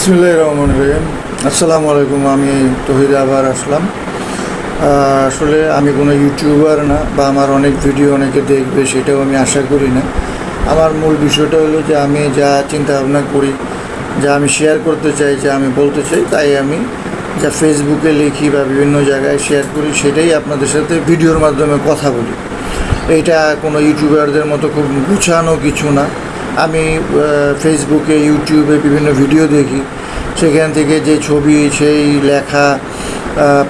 বিসমুল্লাহ রহমান রহিম। আসসালামু আলাইকুম, আমি তহিদ আবার আসলাম। আসলে আমি কোনো ইউটিউবার না, বা আমার অনেক ভিডিও অনেকে দেখবে, সেটাও আমি আশা করি না। আমার মূল বিষয়টা হলো যে আমি যা চিন্তা ভাবনা করি, যা আমি শেয়ার করতে চাই, যা আমি বলতে চাই, তাই আমি যা ফেসবুকে লিখি বা বিভিন্ন জায়গায় শেয়ার করি, সেটাই আপনাদের সাথে ভিডিওর মাধ্যমে কথা বলি। এইটা কোনো ইউটিউবারদের মতো খুব গুছানো কিছু না। আমি ফেসবুকে ইউটিউবে বিভিন্ন ভিডিও দেখি। সেখান থেকে যে ছবি, সেই লেখা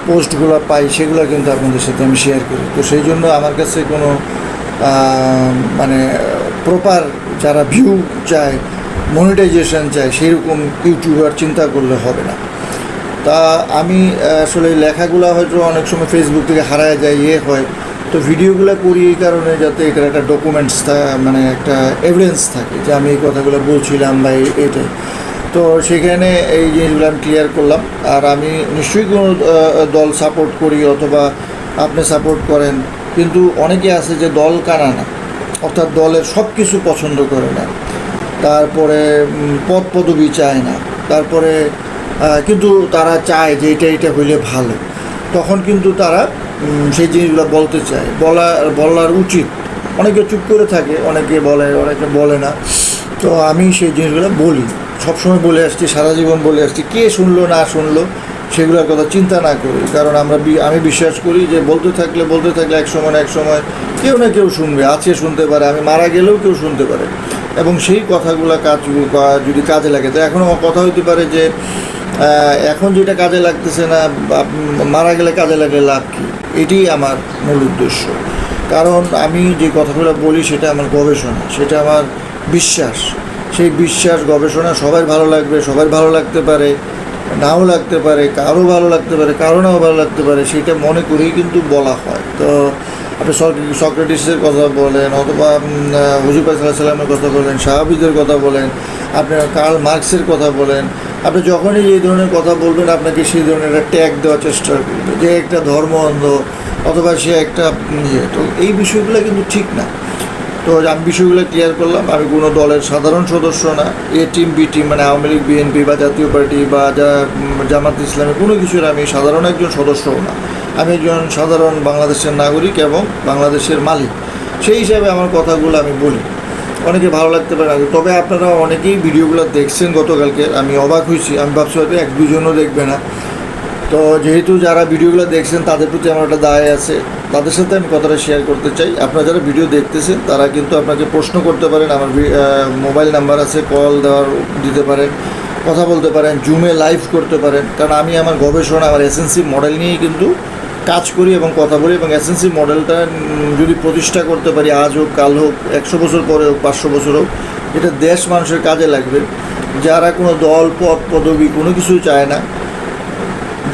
পোস্টগুলো পাই, সেগুলো কিন্তু আপনাদের সাথে আমি শেয়ার করি। তো সেই জন্য আমার কাছে কোনো মানে প্রপার যারা ভিউ চায় মনিটাইজেশন চায়, সেরকম ইউটিউবার চিন্তা করলে হবে না। তা আমি আসলে লেখাগুলো হয়তো অনেক সময় ফেসবুক থেকে হারায় যায় ইয়ে হয়। তো ভিডিওগুলো করি এই কারণে যাতে এটার একটা ডকুমেন্টস মানে একটা এভিডেন্স থাকে যে আমি এই কথাগুলো বলছিলাম বা এটাই তো সেখানে এই জিনিসগুলো আমি ক্লিয়ার করলাম। আর আমি নিশ্চয়ই কোনো দল সাপোর্ট করি অথবা আপনি সাপোর্ট করেন। কিন্তু অনেকে আছে যে দল কানা না, অর্থাৎ দলের সব কিছু পছন্দ করে না। তারপরে পদ পদবি চায় না। তারপরে কিন্তু তারা চায় যে এটা এটা হইলে ভালো। তখন কিন্তু তারা সেই জিনিসগুলো বলতে চায়। বলা, বলার উচিত। অনেকে চুপ করে থাকে, অনেকে বলে অনেকে বলে না। তো আমি সেই জিনিসগুলো বলি। সবসময় বলে আসছি, সারা জীবন বলে আসছি, কে শুনলো, না শুনলো, সেগুলোর কথা চিন্তা না করি। কারণ আমরা আমি বিশ্বাস করি যে বলতে থাকলে বলতে থাকলে এক সময় এক সময় কেউ না কেউ শুনবে, আছে শুনতে পারে, আমি মারা গেলেও কেউ শুনতে পারে। এবং সেই কথাগুলো কাজ, যদি কাজে লাগে, তো এখনও কথা হইতে পারে যে এখন যেটা কাজে লাগতেছে না মারা গেলে কাজে লাগলে লাভ কী? এটি আমার মূল উদ্দেশ্য। কারণ আমি যে কথাগুলো বলি সেটা আমার গবেষণা, সেটা আমার বিশ্বাস। সেই বিশ্বাস গবেষণা সবার ভালো লাগবে, সবার ভালো লাগতে পারে, নাও লাগতে পারে, কারও ভালো লাগতে পারে, কারও নাও ভালো লাগতে পারে, সেটা মনে করেই কিন্তু বলা হয়। তো আপনি সক- সক্রেটিসের কথা বলেন অথবা হুজুর সাল্লামের কথা বলেন সাহাবিদের কথা বলেন আপনি কার্ল মার্কসের কথা বলেন আপনি যখনই এই ধরনের কথা বলবেন, আপনাকে সেই ধরনের একটা ট্যাগ দেওয়ার চেষ্টা করবে যে একটা ধর্ম অন্ধ অথবা সে একটা ইয়ে। তো এই বিষয়গুলো কিন্তু ঠিক না। তো আমি বিষয়গুলো ক্লিয়ার করলাম। আমি কোনো দলের সাধারণ সদস্য না। এ টিম বি টিম মানে আওয়ামী লীগ বিএনপি বা জাতীয় পার্টি বা যা জামাত ইসলামী, কোনো কিছুর আমি সাধারণ একজন সদস্যও না। আমি একজন সাধারণ বাংলাদেশের নাগরিক এবং বাংলাদেশের মালিক। সেই হিসাবে আমার কথাগুলো আমি বলি। অনেকে ভালো লাগতে পারে তবে আপনারা অনেকেই ভিডিওগুলো দেখছেন গতকালকে। আমি অবাক হয়েছি। আমি ভাবছি হয়তো এক দুজনও দেখবে না। তো যেহেতু যারা ভিডিওগুলো দেখছেন, তাদের প্রতি আমার একটা দায় আছে। তাদের সাথে আমি কথাটা শেয়ার করতে চাই। আপনারা যারা ভিডিও দেখতেছেন, তারা কিন্তু আপনাকে প্রশ্ন করতে পারেন। আমার মোবাইল নাম্বার আছে কল দেওয়ার দিতে পারেন, কথা বলতে পারেন জুমে লাইভ করতে পারেন। কারণ আমি আমার গবেষণা, আমার এসএনসি মডেল নিয়েই কিন্তু কাজ করি এবং কথা বলি এবং এসএনসি মডেলটা যদি প্রতিষ্ঠা করতে পারি, আজ হোক, কাল হোক, একশো বছর পরে হোক, পাঁচশো বছর হোক, এটা দেশ মানুষের কাজে লাগবে। যারা কোনো দল, পদ, পদবি কোনো কিছু চায় না,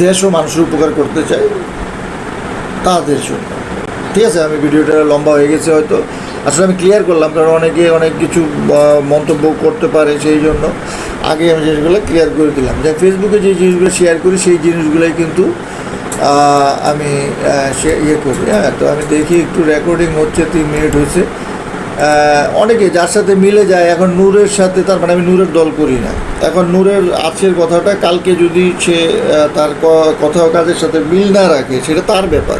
দেশ ও মানুষের উপকার করতে চায়, তাদের জন্য। ঠিক আছে, আমি ভিডিওটা লম্বা হয়ে গেছে হয়তো। আসলে আমি ক্লিয়ার করলাম, কারণ অনেকে অনেক কিছু মন্তব্য করতে পারে সেই জন্য। আগে আমি জিনিসগুলো ক্লিয়ার করে দিলাম। যে ফেসবুকে যে জিনিসগুলো শেয়ার করি, সেই জিনিসগুলোই কিন্তু আমি সে ইয়ে করি হ্যাঁ তো আমি দেখি একটু রেকর্ডিং হচ্ছে তিন মিনিট হয়েছে। অনেকে যার সাথে মিলে যায়, এখন নূরের সাথে তার মানে আমি নূরের দল করি না। এখন নূরের আজকের কথাটা, কালকে যদি সে তার কথা কাজের সাথে মিল না রাখে, সেটা তার ব্যাপার।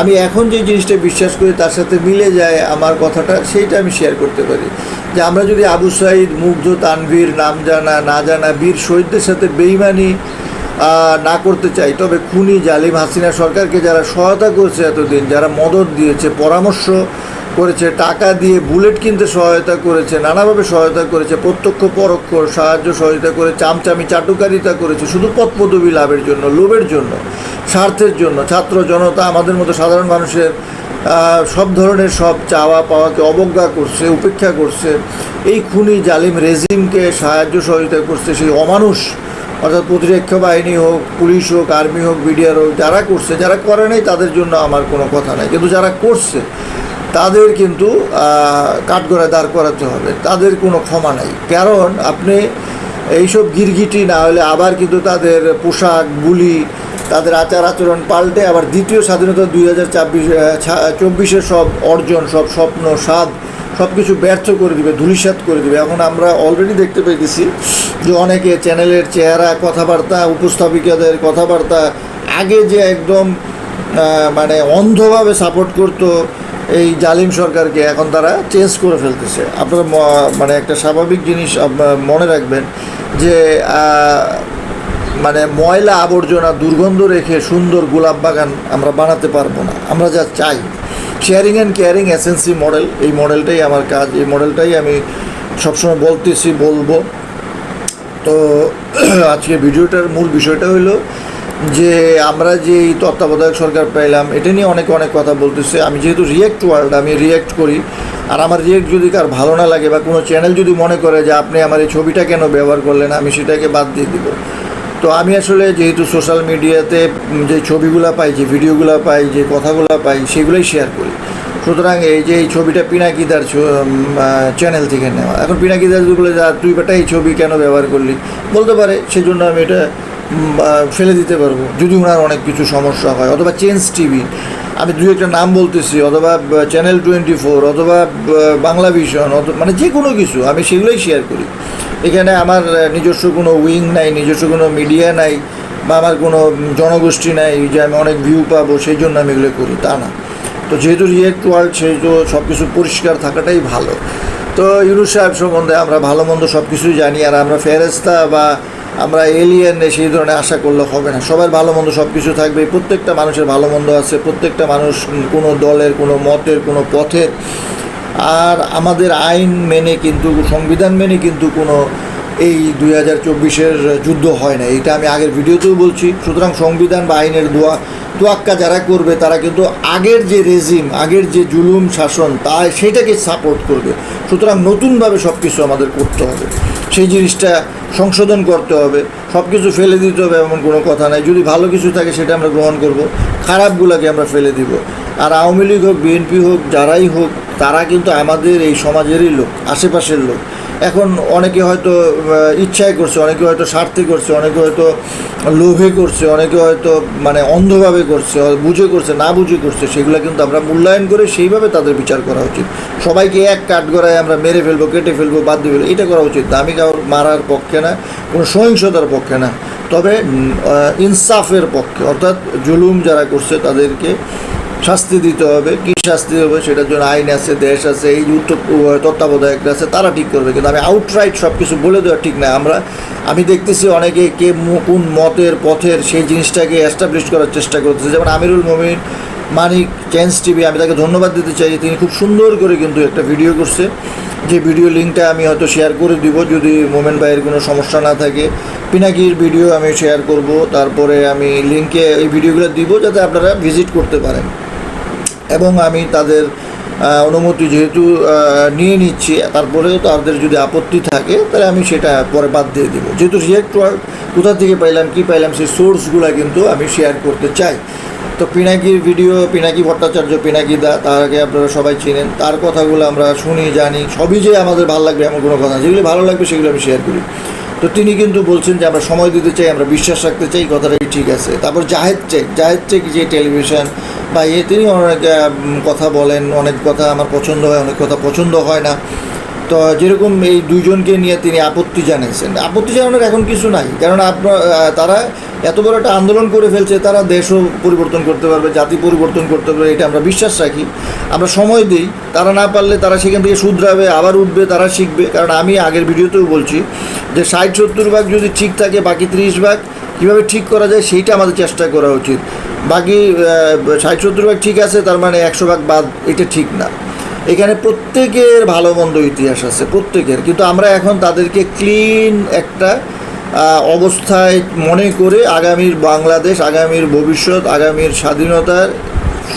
আমি এখন যে জিনিসটা বিশ্বাস করি, তার সাথে মিলে যায় আমার কথাটা, সেইটা আমি শেয়ার করতে পারি। যে আমরা যদি আবু সাইদ, মুগ্ধ, তানভীর নাম জানা না জানা, বীর শহীদদের সাথে বেইমানি না করতে চাই। তবে খুনি জালিম হাসিনা সরকারকে যারা সহায়তা করেছে এতদিন, যারা মদত দিয়েছে, পরামর্শ করেছে, টাকা দিয়ে বুলেট কিনতে সহায়তা করেছে, নানাভাবে সহায়তা করেছে, প্রত্যক্ষ, পরোক্ষ সাহায্য সহযোগিতা করে, চামচামি, চাটুকারিতা করেছে, শুধু পদ পদবি লাভের জন্য, লোভের জন্য, স্বার্থের জন্য। ছাত্র জনতা আমাদের মতো সাধারণ মানুষের সব ধরনের সব চাওয়া পাওয়াকে অবজ্ঞা করছে, উপেক্ষা করছে। এই খুনি জালিম রেজিমকে সাহায্য সহযোগিতা করছে সেই অমানুষ অর্থাৎ প্রতিরক্ষা বাহিনী হোক, পুলিশ হোক, আর্মি হোক, বিডিআর হোক, যারা করছে, যারা করে নাই, তাদের জন্য আমার কোনো কথা নাই। কিন্তু যারা করছে, তাদের কিন্তু কাঠগড়ায় দাঁড় করাতে হবে। তাদের কোনো ক্ষমা নাই। কারণ আপনি এইসব গিরগিটি না হলে আবার কিন্তু তাদের পোশাক, বুলি, তাদের আচার আচরণ পাল্টে আবার দ্বিতীয় স্বাধীনতা দুই হাজার চব্বিশ চব্বিশের সব অর্জন, সব স্বপ্ন, স্বাদ সব কিছু ব্যর্থ করে দিবে, ধূলিসাৎ করে দিবে। এখন আমরা অলরেডি দেখতে পেয়েছি যে অনেকে চ্যানেলের চেহারা, কথাবার্তা, উপস্থাপিকাদের কথাবার্তা আগে যে একদম মানে অন্ধভাবে সাপোর্ট করতো এই জালিম সরকারকে, এখন তারা চেঞ্জ করে ফেলতেছে। আপনারা মানে একটা স্বাভাবিক জিনিস মনে রাখবেন যে মানে ময়লা আবর্জনা দুর্গন্ধ রেখে সুন্দর গোলাপ বাগান আমরা বানাতে পারব না। আমরা যা চাই। শেয়ারিং অ্যান্ড কেয়ারিং এসেন্সি মডেল এই মডেলটাই আমার কাজ, এই মডেলটাই আমি সবসময় বলতেছি, বলব। তো আজকে ভিডিওটার মূল বিষয়টা হলো যে আমরা যে এই তত্ত্বাবধায়ক সরকার পাইলাম, এটা নিয়ে অনেক অনেক কথা বলতেছে। আমি যেহেতু রিয়েক্ট ওয়ার্ল্ড আমি রিয়েক্ট করি। আর আমার রিয়েক্ট যদি কার ভালো না লাগে বা কোনো চ্যানেল যদি মনে করে যে আপনি আমার এই ছবিটা কেন ব্যবহার করলেন, আমি সেটাকে বাদ দিয়ে দিব। তো আমি আসলে যেহেতু সোশ্যাল মিডিয়াতে যে ছবিগুলো পাই, যে ভিডিওগুলো পাই, যে কথাগুলো পাই, সেগুলোই শেয়ার করি। সুতরাং এই যে এই ছবিটা পিনাকিদার চ্যানেল থেকে নেওয়া। এখন পিনাকিদার বলে, যা, তুই বেটা এই ছবি কেন ব্যবহার করলি? বলতে পারে সেই জন্য আমি এটা ফেলে দিতে পারব। যদি ওনার অনেক কিছু সমস্যা হয়, অথবা চেঞ্জ টিভি আমি দু একটা নাম বলতেছি, অথবা চ্যানেল টোয়েন্টি ফোর অথবা বাংলা ভিশন মানে যে কোনো কিছু, আমি সেগুলোই শেয়ার করি। এখানে আমার নিজস্ব কোনো উইং নাই, নিজস্ব কোনো মিডিয়া নাই, বা আমার কোনো জনগোষ্ঠী নাই, যে আমি অনেক ভিউ পাবো, সেই জন্য আমি এগুলো করি, তা না। তো যেহেতু রিয়েক্ট ওয়ার্ল্ড সেহেতু সব কিছু পরিষ্কার থাকাটাই ভালো। তো ইউনুস সাহেব সম্বন্ধে আমরা ভালো মন্দ সব কিছুই জানি, আর আমরা ফেরেস্তা বা আমরা এলিয়েন সেই ধরনের আশা করলে হবে না। সবার ভালো মন্দ সব কিছু থাকবে, প্রত্যেকটা মানুষের ভালো মন্দ আছে, প্রত্যেকটা মানুষ কোনো দলের, কোনো মতের, কোনো পথের। আর আমাদের আইন মেনে কিন্তু, সংবিধান মেনে কিন্তু কোনো এই দুই হাজার চব্বিশের যুদ্ধ হয় না। এটা আমি আগের ভিডিওতেও বলছি। সুতরাং সংবিধান বা আইনের দোয়া তোয়াক্কা যারা করবে, তারা কিন্তু আগের যে রেজিম আগের যে জুলুম শাসন, তা সেটাকে সাপোর্ট করবে। সুতরাং নতুনভাবে সব কিছু আমাদের করতে হবে। সেই জিনিসটা সংশোধন করতে হবে সব কিছু ফেলে দিতে হবে এমন কোনো কথা নাই। যদি ভালো কিছু থাকে সেটা আমরা গ্রহণ করব, খারাপগুলোকে আমরা ফেলে দিব। আর আওয়ামী লীগ হোক, বিএনপি হোক, যারাই হোক তারা কিন্তু আমাদের এই সমাজেরই লোক, আশেপাশের লোক। এখন অনেকে হয়তো ইচ্ছায় করছে, অনেকে হয়তো স্বার্থে করছে, অনেকে হয়তো লোভে করছে, অনেকে হয়তো মানে অন্ধভাবে করছে, বুঝে করছে, না বুঝে করছে, সেগুলো কিন্তু আমরা মূল্যায়ন করে সেইভাবে তাদের বিচার করা উচিত। সবাইকে এক কাঠ গড়ায় আমরা মেরে ফেলব, কেটে ফেলব, বাদ দিয়ে ফেলব, এটা করা উচিত। আমি কারোর মারার পক্ষে না, কোনো সহিংসতার পক্ষে না। তবে ইনসাফের পক্ষে, অর্থাৎ জুলুম যারা করছে তাদেরকে শাস্তি দিতে হবে। কী শাস্তি হবে সেটার জন্য আইন আছে, দেশ আছে, এই উত্তর তত্ত্বাবধায়করা আছে, তারা ঠিক করবে। কিন্তু আমি আউটরাইট সব কিছু বলে দেওয়া ঠিক না। আমরা আমি দেখতেছি অনেকে কে কোন মতের পথের সেই জিনিসটাকে এস্টাবলিশ করার চেষ্টা করতেছে। যেমন আমিরুল মমিন, মানিক চেঞ্জ টিভি আমি তাকে ধন্যবাদ দিতে চাই তিনি খুব সুন্দর করে কিন্তু একটা ভিডিও করছে। যে ভিডিও লিঙ্কটা আমি হয়তো শেয়ার করে দিব যদি মোমেন ভাইয়ের কোনো সমস্যা না থাকে। পিনাকির ভিডিও আমি শেয়ার করব, তারপরে আমি লিঙ্কে এই ভিডিওগুলো দিব যাতে আপনারা ভিজিট করতে পারেন। এবং আমি তাদের অনুমতি যেহেতু নিয়ে নিচ্ছি, তারপরেও তাদের যদি আপত্তি থাকে, তাহলে আমি সেটা পরে বাদ দিয়ে দেবো। যেহেতু রিয়েক্ট ওয়ার্ড কোথা থেকে পাইলাম, কি পাইলাম, সেই সোর্সগুলো কিন্তু আমি শেয়ার করতে চাই। তো পিনাকির ভিডিও, পিনাকি ভট্টাচার্য, পিনাকি দা, তাকে আপনারা সবাই চিনেন, তার কথাগুলো আমরা শুনি, জানি, সবই যে আমাদের ভালো লাগবে এমন কোনো কথা যেগুলো ভালো লাগবে, সেগুলো আমি শেয়ার করি। তো তিনি কিন্তু বলছেন যে আমরা সময় দিতে চাই, আমরা বিশ্বাস রাখতে চাই কথাটাই ঠিক আছে? তারপর জাহেদ চেক জাহেদ চেক যে টেলিভিশন বা ইয়ে তিনি অনেক কথা বলেন, অনেক কথা আমার পছন্দ হয়, অনেক কথা পছন্দ হয় না। তো যেরকম এই দুইজনকে নিয়ে তিনি আপত্তি জানিয়েছেন আপত্তি জানানোর এখন কিছু নাই। কারণ আপনার তারা এত বড় একটা আন্দোলন করে ফেলছে, তারা দেশও পরিবর্তন করতে পারবে, জাতি পরিবর্তন করতে পারবে, এটা আমরা বিশ্বাস রাখি। আমরা সময় দিই, তারা না পারলে তারা সেখান থেকে শুধরাবে, আবার উঠবে, তারা শিখবে। কারণ আমি আগের ভিডিওতেও বলছি যে ষাট সত্তর ভাগ যদি ঠিক থাকে, বাকি ত্রিশ ভাগ কীভাবে ঠিক করা যায়, সেইটা আমাদের চেষ্টা করা উচিত। বাকি ষাট সত্তর ভাগ ঠিক আছে, তার মানে একশো ভাগ বাদ, এটা ঠিক না। এখানে প্রত্যেকের ভালো মন্দ ইতিহাস আছে, প্রত্যেকের। কিন্তু আমরা এখন তাদেরকে ক্লিন একটা অবস্থায় মনে করে আগামীর বাংলাদেশ, আগামীর ভবিষ্যৎ, আগামীর স্বাধীনতার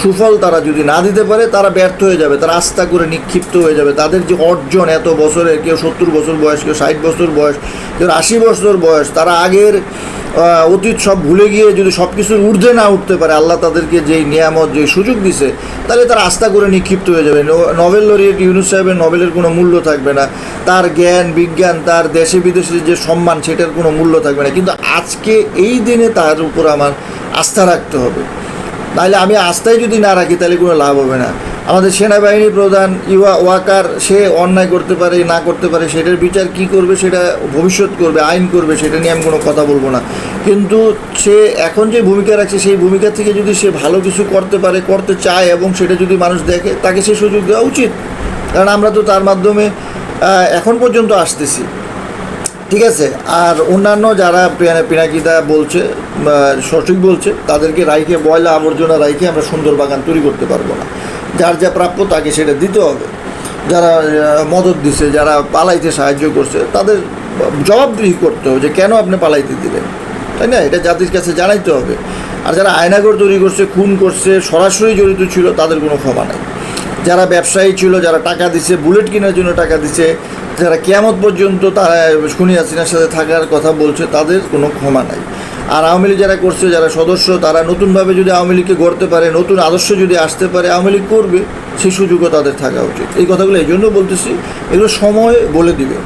সুফল তারা যদি না দিতে পারে, তারা ব্যর্থ হয়ে যাবে, তারা আস্থা করে নিক্ষিপ্ত হয়ে যাবে। তাদের যে অর্জন এত বছরের, কেউ সত্তর বছর বয়স, কেউ ষাট বছর বয়স, কেউ আশি বছর বয়স, তারা আগের অতীত সব ভুলে গিয়ে যদি সব কিছুর ঊর্ধ্বে না উঠতে পারে, আল্লাহ তাদেরকে যেই নিয়ামত যে সুযোগ দিছে, তাহলে তারা আস্থা করে নিক্ষিপ্ত হয়ে যাবে। নো- নোবেল লরিয়েট ইউনুস সাহেবের নোবেলের কোনো মূল্য থাকবে না। তার জ্ঞান, বিজ্ঞান, তার দেশে বিদেশে যে সম্মান, সেটার কোনো মূল্য থাকবে না। কিন্তু আজকে এই দিনে তার উপর আমার আস্থা রাখতে হবে। তাহলে আমি আস্থায় যদি না রাখি, তাহলে কোনো লাভ হবে না। আমাদের সেনাবাহিনী প্রধান ইউয়া ওয়াকার, সে অন্যায় করতে পারে, না করতে পারে, সেটার বিচার কি করবে, সেটা ভবিষ্যৎ করবে, আইন করবে, সেটা নিয়ে আমি কোনো কথা বলব না। কিন্তু সে এখন যে ভূমিকা রাখছে, সেই ভূমিকা থেকে যদি সে ভালো কিছু করতে পারে, করতে চায়, এবং সেটা যদি মানুষ দেখে, তাকে সে সুযোগ দেওয়া উচিত। কারণ আমরা তো তার মাধ্যমে এখন পর্যন্ত আসতেছি। ঠিক আছে, আর অন্যান্য যারা পিনা- পিনাকিদা বলছে সঠিক বলছে, তাদেরকে রাইখে, ময়লা আবর্জনা রাইখে আমরা সুন্দর বাগান তৈরি করতে পারব না। যার যা প্রাপ্য তাকে সেটা দিতে হবে। যারা মদত দিছে, যারা পালাইতে সাহায্য করছে, তাদের জবাবদিহি করতে হবে যে কেন আপনি পালাইতে দিলেন। তাই না? এটা জাতির কাছে জানাইতে হবে। আর যারা আয়নাগর তৈরি করছে, খুন করছে, সরাসরি জড়িত ছিল, তাদের কোনো ক্ষমা নাই। যারা ব্যবসায়ী ছিল, যারা টাকা দিছে, বুলেট কেনার জন্য টাকা দিছে যারা কেয়ামত পর্যন্ত তারা খুনি হাসিনার সাথে থাকার কথা বলছে তাদের কোনো ক্ষমা নাই। আর আওয়ামী লীগ যারা করছে, যারা সদস্য, তারা নতুনভাবে যদি আওয়ামী লীগকে গড়তে পারে, নতুন আদর্শ যদি আসতে পারে, আওয়ামী লীগ করবে সেই সুযোগও তাদের থাকা উচিত। এই কথাগুলো এই জন্য বলতেছি, এগুলো সময় বলে দিবে।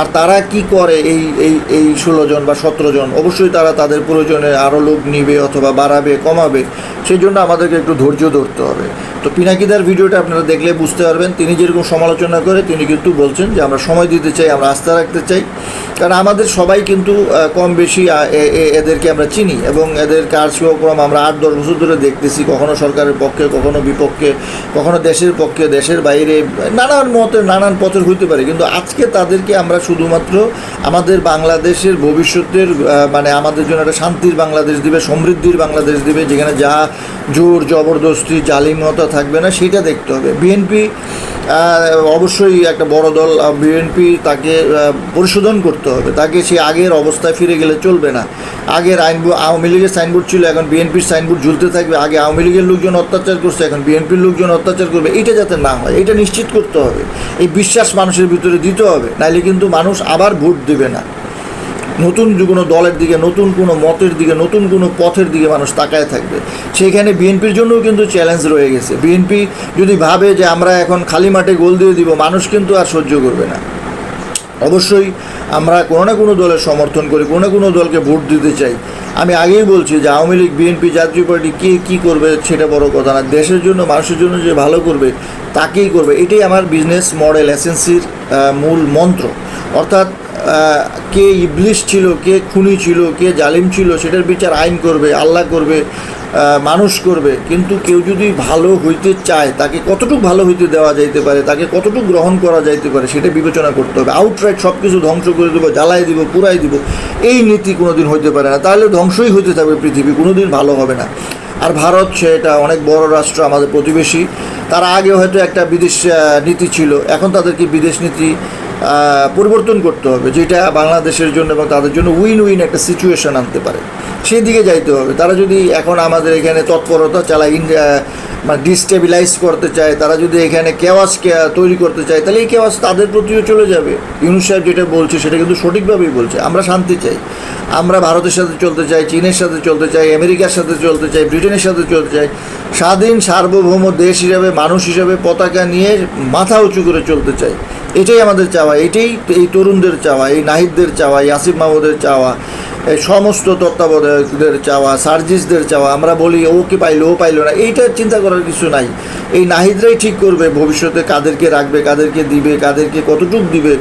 আর তারা কি করে এই এই এই ষোলো জন বা সতেরো জন? অবশ্যই তারা তাদের প্রয়োজনে আরও লোক নিবে অথবা বাড়াবে, কমাবে। সেই জন্য আমাদেরকে একটু ধৈর্য ধরতে হবে। তো পিনাকিদার ভিডিওটা আপনারা দেখলে বুঝতে পারবেন, তিনি যেরকম সমালোচনা করে, তিনি কিন্তু বলছেন যে আমরা সময় দিতে চাই, আমরা আস্থা রাখতে চাই। কারণ আমাদের সবাই কিন্তু কম বেশি এদেরকে আমরা চিনি এবং এদের কার্যক্রম আমরা আট, দশ বছর ধরে দেখতেছি, কখনো সরকারের পক্ষে, কখনো বিপক্ষে, কখনো দেশের পক্ষে, দেশের বাইরে, নানান মতে, নানান পথের হইতে পারে। কিন্তু আজকে তাদেরকে আমরা শুধুমাত্র আমাদের বাংলাদেশের ভবিষ্যতের মানে আমাদের জন্য একটা শান্তির বাংলাদেশ দিবে, সমৃদ্ধির বাংলাদেশ দিবে, যেখানে যা জোর, জবরদস্তি, জালিমতা থাকবে না, সেটা দেখতে হবে। বিএনপি অবশ্যই একটা বড় দল বিএনপি তাকে পরিশোধন করতে হবে। তাকে সে আগের অবস্থায় ফিরে গেলে চলবে না। আগের আইন আওয়ামী লীগের সাইনবোর্ড ছিল, এখন বিএনপির সাইনবোর্ড ঝুলতে থাকবে। আগে আওয়ামী লীগের লোকজন অত্যাচার করছে, এখন বিএনপির লোকজন অত্যাচার করবে। এটা যাতে না হয়, এটা নিশ্চিত করতে হবে। এই বিশ্বাস মানুষের ভিতরে দিতে হবে, নাইলে কিন্তু মানুষ আবার ভোট দেবে না। নতুন কোনো দলের দিকে, নতুন কোনো মতের দিকে, নতুন কোনো পথের দিকে মানুষ তাকায় থাকবে। সেইখানে বিএনপির জন্যও কিন্তু চ্যালেঞ্জ রয়ে গেছে। বিএনপি যদি ভাবে যে আমরা এখন খালি মাঠে গোল দিয়ে দিব, মানুষ কিন্তু আর সহ্য করবে না। অবশ্যই আমরা কোনো না কোনো দলের সমর্থন করি, কোনো না কোনো দলকে ভোট দিতে চাই। আমি আগেই বলছি যে আওয়ামী লীগ, বিএনপি, জাতীয় পার্টি কে কী করবে সেটা বড় কথা না। দেশের জন্য, মানুষের জন্য যে ভালো করবে, তাকেই করবে। এটাই আমার বিজনেস মডেল এসেন্সির মূল মন্ত্র। অর্থাৎ কে ইবলিশ ছিল, কে খুনি ছিল, কে জালিম ছিল, সেটার বিচার আইন করবে, আল্লাহ করবে মানুষ করবে। কিন্তু কেউ যদি ভালো হইতে চায়, তাকে কতটুকু ভালো হইতে দেওয়া যাইতে পারে, তাকে কতটুকু গ্রহণ করা যাইতে পারে, সেটা বিবেচনা করতে হবে। আউটরাইট সব কিছু ধ্বংস করে দেবো জ্বালাই দিব পুরাই দিব, এই নীতি কোনোদিন হইতে পারে না। তাহলে ধ্বংসই হইতে থাকবে পৃথিবী, কোনোদিন ভালো হবে না। আর ভারত, সেটা অনেক বড় রাষ্ট্র, আমাদের প্রতিবেশী। তারা আগে হয়তো একটা বিদেশ নীতি ছিল, এখন তাদেরকে বিদেশ নীতি? পরিবর্তন করতে হবে, যেটা বাংলাদেশের জন্য এবং তাদের জন্য উইন উইন একটা সিচুয়েশন আনতে পারে। সেই দিকে যাইতে হবে। তারা যদি এখন আমাদের এখানে তৎপরতা চালায় মানে ডিস্টেবিলাইজ করতে চায়, তারা যদি এখানে কেওয়াস তৈরি করতে চায়, তাহলে এই কেওয়াস তাদের প্রতিও চলে যাবে। ইউনুস সাহেব যেটা বলছে, সেটা কিন্তু সঠিকভাবেই বলছে। আমরা শান্তি চাই। আমরা ভারতের সাথে চলতে চাই, চীনের সাথে চলতে চাই, আমেরিকার সাথে চলতে চাই, ব্রিটেনের সাথে চলতে চাই। স্বাধীন, সার্বভৌম দেশ হিসাবে, মানুষ হিসাবে পতাকা নিয়ে মাথা উঁচু করে চলতে চাই। এটাই আমাদের চাওয়া। এটাই এই তরুণদের চাওয়া, এই নাহিদদের চাওয়া, এই আসিফ মাহমুদের চাওয়া। এই সমস্ত তত্ত্বাবধায়কদের চাওয়া, সার্জিসদের চাওয়া, আমরা বলি ও কি পাইলো, ও পাইলো না এইটা চিন্তা করার কিছু নাই। এই নাহিদরাই ঠিক করবে ভবিষ্যতে কাদেরকে রাখবে, কাদেরকে দিবে, কাদেরকে কতটুক দিবে,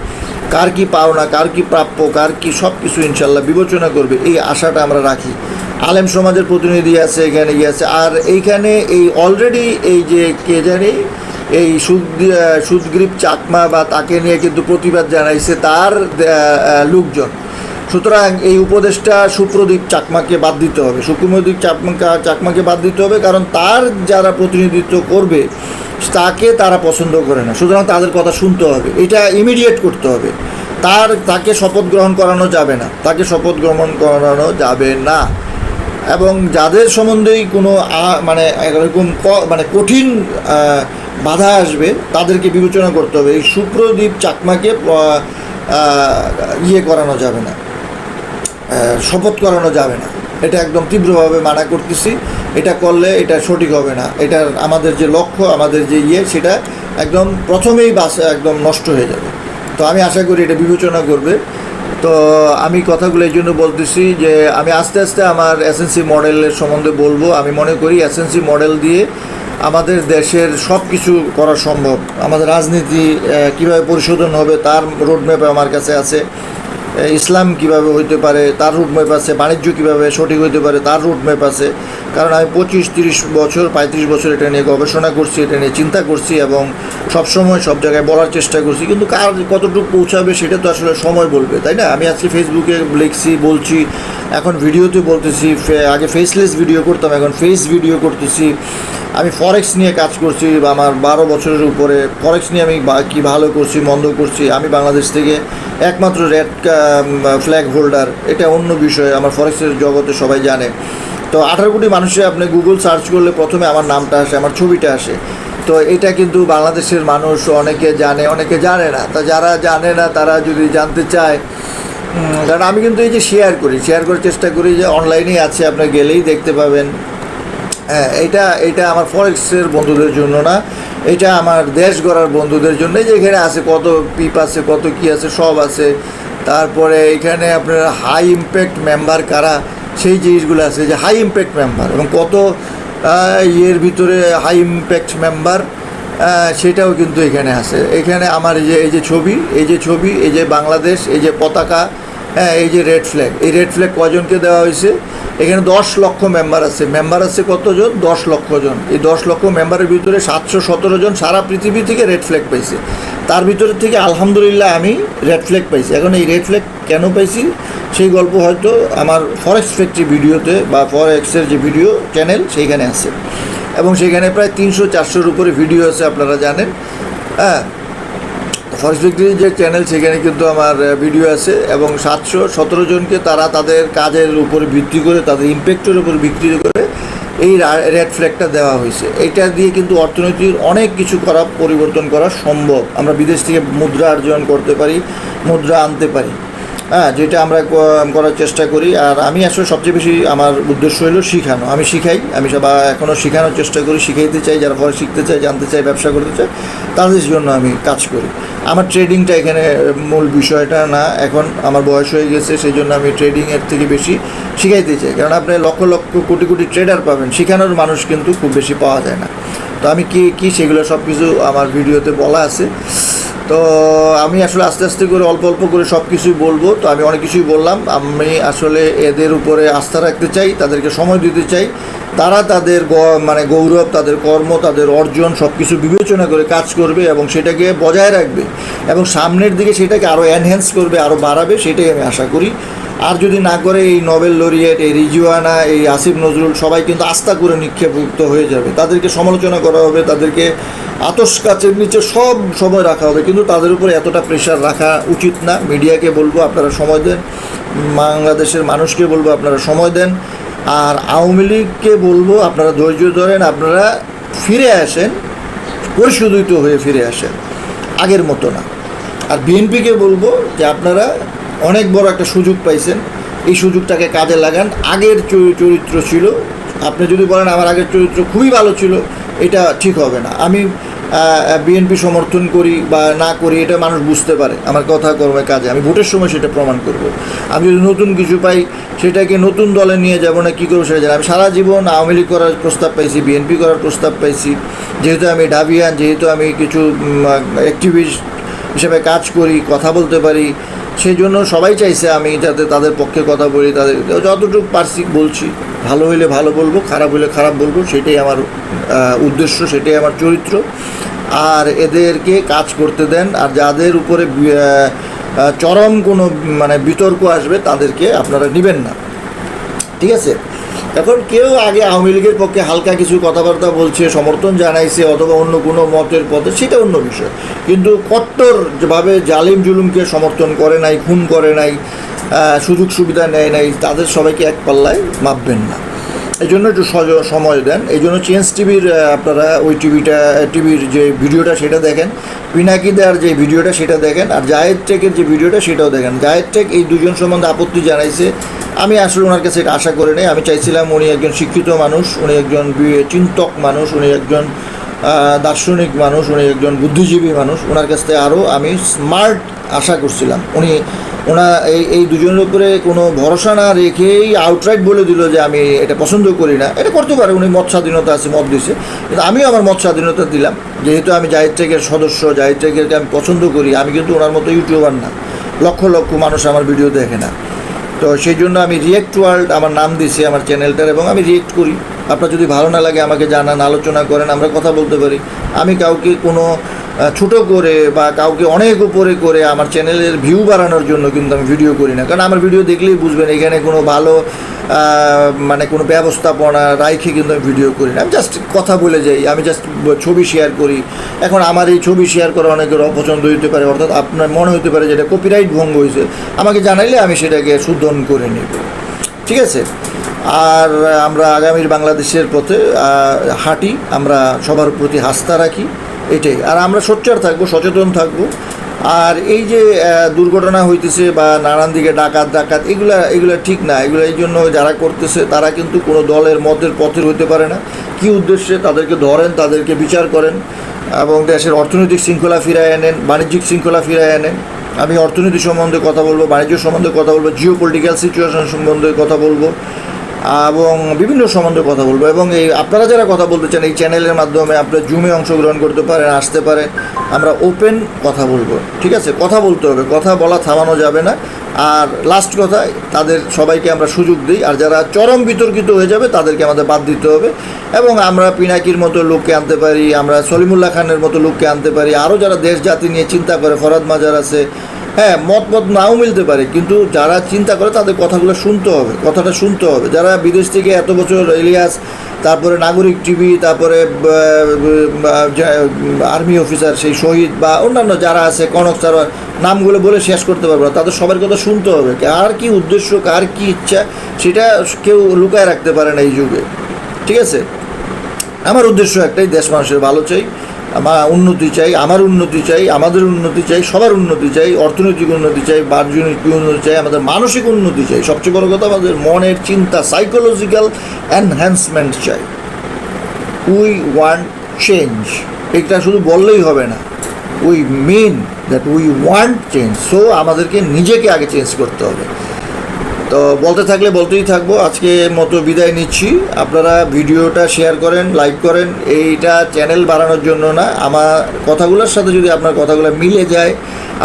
কার কি পাওনা, কার কি প্রাপ্য, কার কি সব কিছু ইনশাল্লাহ বিবেচনা করবে, এই আশাটা আমরা রাখি। আলেম সমাজের প্রতিনিধি আছে, এখানে ইয়ে আছে, আর এইখানে এই অলরেডি এই যে কে জানি, এই সুদ, সুদগ্রীব চাকমা বা তাকে নিয়ে কিন্তু প্রতিবাদ জানাইছে তার লোকজন। সুতরাং এই উপদেশটা সুপ্রদীপ চাকমাকে বাদ দিতে হবে। সুকুমদীপ চাকমাকে চাকমাকে বাদ দিতে হবে কারণ তার যারা প্রতিনিধিত্ব করবে, তাকে তারা পছন্দ করে না। সুতরাং তাদের কথা শুনতে হবে। এটা ইমিডিয়েট করতে হবে। তার, তাকে শপথ গ্রহণ করানো যাবে না। তাকে শপথ গ্রহণ করানো যাবে না। এবং যাদের সম্বন্ধেই কোনো মানে এরকম মানে কঠিন বাধা আসবে, তাদেরকে বিবেচনা করতে হবে। এই সুপ্রদীপ চাকমাকে ইয়ে করানো যাবে না। শপথ করানো যাবে না। এটা একদম তীব্রভাবে মানা করতেছি। এটা করলে এটা সঠিক হবে না। এটার আমাদের যে লক্ষ্য, আমাদের যে ইয়ে সেটা একদম প্রথমেই বাস, একদম নষ্ট হয়ে যাবে। তো আমি আশা করি এটা বিবেচনা করবে। তো আমি কথাগুলো এই জন্য বলতেছি যে আমি আস্তে আস্তে আমার এসএনসি মডেলের সম্বন্ধে বলব। আমি মনে করি এসএনসি মডেল দিয়ে আমাদের দেশের সব কিছু করা সম্ভব। আমাদের রাজনীতি কীভাবে পরিশোধন হবে তার রোডম্যাপ আমার কাছে আছে। ইসলাম কীভাবে হইতে পারে, তার রুটম্যাপ আছে, বাণিজ্য কীভাবে সঠিক হইতে পারে, তার রুটম্যাপ আছে। কারণ আমি পঁচিশ, তিরিশ বছর, পঁয়ত্রিশ বছর এটা নিয়ে গবেষণা করছি, এটা নিয়ে চিন্তা করছি এবং সবসময় সব জায়গায় বলার চেষ্টা করছি। কিন্তু কার কতটুকু পৌঁছাবে সেটা তো আসলে সময় বলবে, তাই না? আমি আজকে ফেসবুকে লিখছি, বলছি, এখন ভিডিওতে বলতেছি আগে ফেসলেস ভিডিও করতাম, এখন ফেস ভিডিও করতেছি। আমি ফরেক্স নিয়ে কাজ করছি আমার বারো বছরের উপরে ফরেক্স নিয়ে আমি কি ভালো করছি, মন্দ করছি। আমি বাংলাদেশ থেকে একমাত্র রেড ফ্ল্যাগ হোল্ডার এটা অন্য বিষয়, আমার ফরেক্সের জগতে সবাই জানে। তো আঠারো কোটি মানুষে আপনি গুগল সার্চ করলে প্রথমে আমার নামটা আসে, আমার ছবিটা আসে। তো এটা কিন্তু বাংলাদেশের মানুষ অনেকে জানে অনেকে জানে না। তা যারা জানে না, তারা যদি জানতে চায় কারণ আমি কিন্তু এই যে শেয়ার করি শেয়ার করার চেষ্টা করি যে অনলাইনেই আছে, আপনি গেলেই দেখতে পাবেন। হ্যাঁ এটা এটা আমার ফরেক্সের বন্ধুদের জন্য না, এটা আমার দেশ গড়ার বন্ধুদের জন্য। এই যে এখানে আছে কত পিপ আছে, কত কি আছে, সব আছে। তারপরে এখানে আপনার হাই ইম্প্যাক্ট মেম্বার কারা, সেই জিনিসগুলো আছে, যে হাই ইম্প্যাক্ট মেম্বার এবং কত ইয়ের ভিতরে হাই ইম্প্যাক্ট মেম্বার সেটাও কিন্তু এখানে আছে। এখানে আমার এই যে এই যে ছবি, এই যে ছবি, এই যে বাংলাদেশ, এই যে পতাকা হ্যাঁ এই যে রেড ফ্ল্যাগ এই রেড ফ্ল্যাগ কজনকে দেওয়া হয়েছে? এখানে দশ লক্ষ মেম্বার আছে। মেম্বার আছে কতজন? দশ লক্ষ জন। এই দশ লক্ষ মেম্বারের ভিতরে সাতশো সতেরো জন সারা পৃথিবী থেকে রেড ফ্ল্যাগ পাইছে। তার ভিতরে থেকে আলহামদুলিল্লাহ আমি রেড ফ্ল্যাগ পাইছি। এখন এই রেড ফ্ল্যাগ কেন পাইছি? সেই গল্প হয়তো আমার ফরেক্স ফ্যাক্টরি ভিডিওতে বা ফরেক্সের যে ভিডিও চ্যানেল সেইখানে আছে। এবং সেখানে প্রায় তিনশো চারশোর উপরে ভিডিও আছে, আপনারা জানেন। হ্যাঁ ফরেস্ট ফ্যাক্টরির যে চ্যানেল সেখানে কিন্তু আমার ভিডিও আছে এবং সাতশো সতেরো জনকে তারা তাদের কাজের উপর ভিত্তি করে, তাদের ইম্প্যাক্টের উপর ভিত্তি করে এই রেড ফ্ল্যাগটা দেওয়া হয়েছে। এটা দিয়ে কিন্তু অর্থনীতির অনেক কিছু করা, পরিবর্তন করা সম্ভব। আমরা বিদেশ থেকে মুদ্রা অর্জন করতে পারি, মুদ্রা আনতে পারি। হ্যাঁ যেটা আমরা করার চেষ্টা করি। আর আমি আসলে সবচেয়ে বেশি আমার উদ্দেশ্য হলো শিখানো। আমি শিখাই, আমি সব এখনও শেখানোর চেষ্টা করি, শিখাইতে চাই, যারা পরে শিখতে চায়, জানতে চায়, ব্যবসা করতে চায়, তাদের জন্য আমি কাজ করি। আমার ট্রেডিংটা এখানে মূল বিষয়টা না, এখন আমার বয়স হয়ে গেছে সেই জন্য আমি ট্রেডিংয়ের থেকে বেশি শিখাইতে চাই। কারণ আপনি লক্ষ লক্ষ কোটি কোটি ট্রেডার পাবেন, শেখানোর মানুষ কিন্তু খুব বেশি পাওয়া যায় না। তো আমি কি কি সেগুলো সব কিছু আমার ভিডিওতে বলা আছে তো আমি আসলে আস্তে আস্তে করে অল্প অল্প করে সব কিছুই বলব। তো আমি অনেক কিছুই বললাম। আমি আসলে এদের উপরে আস্থা রাখতে চাই, তাদেরকে সময় দিতে চাই। তারা তাদের মানে গৌরব, তাদের কর্ম, তাদের অর্জন সব কিছু বিবেচনা করে কাজ করবে এবং সেটাকে বজায় রাখবে এবং সামনের দিকে সেটাকে আরও এনহ্যান্স করবে আরও বাড়াবে, সেটাই আমি আশা করি। আর যদি না করে এই নোবেল লরিয়েট, এই রিজুয়ানা এই আসিফ নজরুল, সবাই কিন্তু আস্থা করে নিক্ষেপযুক্ত হয়ে যাবে। তাদেরকে সমালোচনা করা হবে, তাদেরকে আতস কাচের নিচে সব সময় রাখা হবে। কিন্তু তাদের উপরে এতটা প্রেশার রাখা উচিত না। মিডিয়াকে বলব, আপনারা সময় দেন। বাংলাদেশের মানুষকে বলব, আপনারা সময় দেন। আর আওয়ামী লীগকে বলব, আপনারা ধৈর্য ধরেন, আপনারা ফিরে আসেন, পরিশোধিত হয়ে ফিরে আসেন। আগের মতো না। আর বিএনপিকে বলব যে, আপনারা অনেক বড় একটা সুযোগ পাইছেন। এই সুযোগটাকে কাজে লাগান। আগের চরি- চরিত্র ছিল। আপনি যদি বলেন আমার আগের চরিত্র খুবই ভালো ছিল, এটা ঠিক হবে না। আমি বিএনপি সমর্থন করি বা না করি, এটা মানুষ বুঝতে পারে। আমার কথা কর্মে কাজে। আমি ভোটের সময় সেটা প্রমাণ করব। আমি যদি নতুন কিছু পাই, সেটাকে নতুন দলে নিয়ে যাব না, কী করব সেটা জানি আমি সারা জীবন আওয়ামী লীগ করার প্রস্তাব পাইছি, বিএনপি করার প্রস্তাব পাইছি। যেহেতু আমি ডাবিয়ান, যেহেতু আমি কিছু অ্যাক্টিভিস্ট হিসেবে কাজ করি, কথা বলতে পারি সেই জন্য সবাই চাইছে আমি যাতে তাদের পক্ষে কথা বলি, তাদের যতটুকু পারছি বলছি। ভালো হইলে ভালো বলব, খারাপ হইলে খারাপ বলব, সেটাই আমার উদ্দেশ্য, সেটাই আমার চরিত্র। আর এদেরকে কাজ করতে দেন, আর যাদের উপরে চরম কোনো মানে বিতর্ক আসবে, তাদেরকে আপনারা নেবেন না। ঠিক আছে? এখন কেউ আগে আওয়ামী লীগের পক্ষে হালকা কিছু কথাবার্তা বলছে, সমর্থন জানাইছে অথবা অন্য কোনো মতের পথে, সেটা অন্য বিষয়। কিন্তু কট্টরভাবে জালিম জুলুমকে সমর্থন করে নাই, খুন করে নাই সুযোগ সুবিধা নেয় নাই, তাদের সবাইকে এক পাল্লায় মাপবেন না। এই জন্য একটু সময় দেন। এই জন্য চেঞ্জ টিভির আপনারা ওই টিভিটা, টিভির যে ভিডিওটা সেটা দেখেন। পিনাকি দেওয়ার যে ভিডিওটা সেটা দেখেন। আর জায়েদ টেকের যে ভিডিওটা সেটাও দেখেন। জায়েদ টেক এই দুজন সম্বন্ধে আপত্তি জানাইছে। আমি আসলে ওনার কাছে এটা আশা করে নেই। আমি চাইছিলাম উনি একজন শিক্ষিত মানুষ, উনি একজন চিন্তক মানুষ, উনি একজন দার্শনিক মানুষ, উনি একজন বুদ্ধিজীবী মানুষ ওনার কাছ থেকে আরও আমি স্মার্ট আশা করছিলাম। উনি ওনা এই এই দুজনের উপরে কোনো ভরসা না রেখেই আউটরাইট বলে দিল যে আমি এটা পছন্দ করি না। এটা করতে পারে, উনি মত স্বাধীনতা আছে, মত দিছে। কিন্তু আমিও আমার মত স্বাধীনতা দিলাম। যেহেতু আমি জাহিদ টেকের সদস্য, জাহিদ টেকেরকে আমি পছন্দ করি, আমি কিন্তু ওনার মতো ইউটিউবার না। লক্ষ লক্ষ মানুষ আমার ভিডিও দেখে না। তো সেই জন্য আমি রিয়েক্ট ওয়ার্ল্ড আমার নাম দিয়েছি আমার চ্যানেলটার, এবং আমি রিয়েক্ট করি। আপনার যদি ভালো না লাগে আমাকে জানান, আলোচনা করেন, আমরা কথা বলতে পারি। আমি কাউকে কোনো ছোট করে বা কাউকে অনেক উপরে করে আমার চ্যানেলের ভিউ বাড়ানোর জন্য কিন্তু আমি ভিডিও করি না। কারণ আমার ভিডিও দেখলেই বুঝবেন, এখানে কোনো ভালো মানে কোনো ব্যবস্থাপনা রাইখে কিন্তু আমি ভিডিও করি না। আমি জাস্ট কথা বলে যাই, আমি জাস্ট ছবি শেয়ার করি। এখন আমার এই ছবি শেয়ার করা অনেকের অপছন্দ হইতে পারে, অর্থাৎ আপনার মনে হতে পারে যেটা কপিরাইট ভঙ্গ হয়েছে আমাকে জানাইলে আমি সেটাকে শুদ্ধন করে নেব। ঠিক আছে? আর আমরা আগামীর বাংলাদেশের পথে হাঁটি, আমরা সবার প্রতি আস্থা রাখি, এটাই। আর আমরা সোচ্চার থাকব, সচেতন থাকব। আর এই যে দুর্ঘটনা হইতেছে বা নানান দিকে ডাকাত ডাকাত, এগুলা এগুলা ঠিক না। এগুলো এই জন্য যারা করতেছে, তারা কিন্তু কোনো দলের মতের পথের হতে পারে না। কি উদ্দেশ্যে তাদেরকে ধরেন, তাদেরকে বিচার করেন এবং দেশের অর্থনৈতিক শৃঙ্খলা ফিরায় আনেন, বাণিজ্যিক শৃঙ্খলা ফিরায় আনেন আমি অর্থনীতি সম্বন্ধে কথা বলব, বাণিজ্য সম্বন্ধে কথা বলব জিও পলিটিক্যাল সিচুয়েশন সম্বন্ধে কথা বলব, এবং বিভিন্ন সম্বন্ধে কথা বলব। এবং এই আপনারা যারা কথা বলতে চান, এই চ্যানেলের মাধ্যমে আপনারা জুমে অংশগ্রহণ করতে পারেন, আসতে পারেন, আমরা ওপেন কথা বলব। ঠিক আছে? কথা বলতে হবে, কথা বলা থামানো যাবে না। আর লাস্ট কথা তাদের সবাইকে আমরা সুযোগ দিই, আর যারা চরম বিতর্কিত হয়ে যাবে, তাদেরকে আমাদের বাদ দিতে হবে। এবং আমরা পিনাকির মতো লোককে আনতে পারি, আমরা সলিমুল্লাহ খানের মতো লোককে আনতে পারি, আরও যারা দেশ, জাতি নিয়ে চিন্তা করে ফরাদ মাজার আছে হ্যাঁ মত মত নাও মিলতে পারে, কিন্তু যারা চিন্তা করে, তাদের কথাগুলো শুনতে হবে, কথাটা শুনতে হবে। যারা বিদেশ থেকে এত বছর ইলিয়াস, তারপরে নাগরিক টিভি, তারপরে আর্মি অফিসার, সেই শহীদ বা অন্যান্য যারা আছে, কনক সারোয়ার, নামগুলো বলে শেষ করতে পারব না। তাদের সবার কথা শুনতে হবে কার কি উদ্দেশ্য, কার কি ইচ্ছা, সেটা কেউ লুকায় রাখতে পারে না এই যুগে। ঠিক আছে? আমার উদ্দেশ্য একটাই, দেশ মানুষের ভালো চাই, আমার উন্নতি চাই, আমার উন্নতি চাই, আমাদের উন্নতি চাই, সবার উন্নতি চাই, অর্থনৈতিক উন্নতি চাই বাহ্যিক উন্নতি চাই, আমাদের মানসিক উন্নতি চাই। সবচেয়ে বড় কথা আমাদের মনের চিন্তা সাইকোলজিক্যাল এনহ্যান্সমেন্ট চাই। উই ওয়ান্ট চেঞ্জ এটা শুধু বললেই হবে না। We mean that we want change so আমাদেরকে নিজেকে আগে চেঞ্জ করতে হবে। তো বলতে থাকলে বলতেই থাকব, আজকে মতো বিদায় নিচ্ছি। আপনারা ভিডিওটা শেয়ার করেন লাইক করেন, এইটা চ্যানেল বাড়ানোর জন্য না। আমার কথাগুলোর সাথে যদি আপনার কথাগুলো মিলে যায়,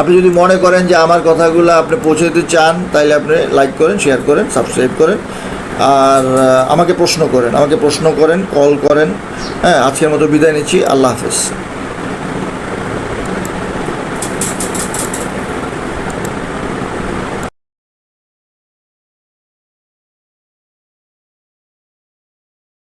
আপনি যদি মনে করেন যে আমার কথাগুলো আপনি পৌঁছে দিতে চান তাহলে আপনি লাইক করেন শেয়ার করেন সাবস্ক্রাইব করেন। আর, আমাকে প্রশ্ন করেন, আমাকে প্রশ্ন করেন কল করেন। হ্যাঁ আজকের মতো বিদায় নিচ্ছি, আল্লাহ হাফেজ।